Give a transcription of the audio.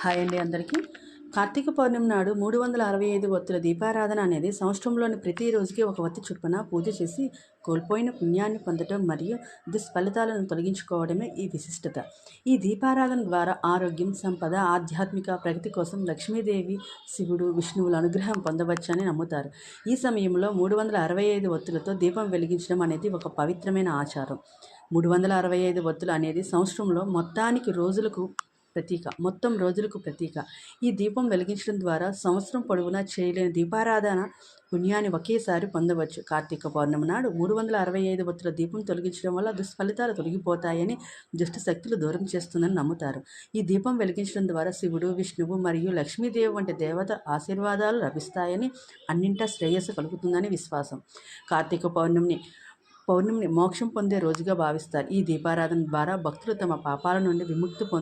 Hi అండి అందరికీ. కార్తీక పౌర్ణమి నాడు మూడు వందల అరవై ఐదు ఒత్తుల దీపారాధన అనేది సంవత్సరంలోని ప్రతి రోజుకి ఒక ఒత్తి చుట్టున పూజ చేసి కోల్పోయిన పుణ్యాన్ని పొందడం మరియు దుష్ఫలితాలను తొలగించుకోవడమే ఈ విశిష్టత. ఈ దీపారాధన ద్వారా ఆరోగ్యం సంపద ఆధ్యాత్మిక ప్రగతి కోసం లక్ష్మీదేవి శివుడు విష్ణువుల అనుగ్రహం పొందవచ్చని నమ్ముతారు. ఈ సమయంలో మూడు వందల అరవై ఐదు ఒత్తులతో దీపం వెలిగించడం అనేది ఒక పవిత్రమైన ఆచారం. మూడు వందల అరవై ఐదు ఒత్తులు అనేది సంవత్సరంలో మొత్తానికి రోజులకు ప్రతీక మొత్తం రోజులకు ప్రతీక. ఈ దీపం వెలిగించడం ద్వారా సంవత్సరం పొడవునా చేయలేని దీపారాధన పుణ్యాన్ని ఒకేసారి పొందవచ్చు. కార్తీక పౌర్ణమి నాడు మూడు వందల అరవై ఐదు ఒత్తుల దీపం తొలగించడం వల్ల దుష్ఫలితాలు తొలగిపోతాయని దుష్ట శక్తులు దూరం చేస్తుందని నమ్ముతారు. ఈ దీపం వెలిగించడం ద్వారా శివుడు విష్ణువు మరియు లక్ష్మీదేవి వంటి దేవత ఆశీర్వాదాలు లభిస్తాయని అన్నింటా శ్రేయస్సు కలుగుతుందని విశ్వాసం. కార్తీక పౌర్ణమిని పౌర్ణమిని మోక్షం పొందే రోజుగా భావిస్తారు. ఈ దీపారాధన ద్వారా భక్తులు తమ పాపాల నుండి విముక్తి పొంది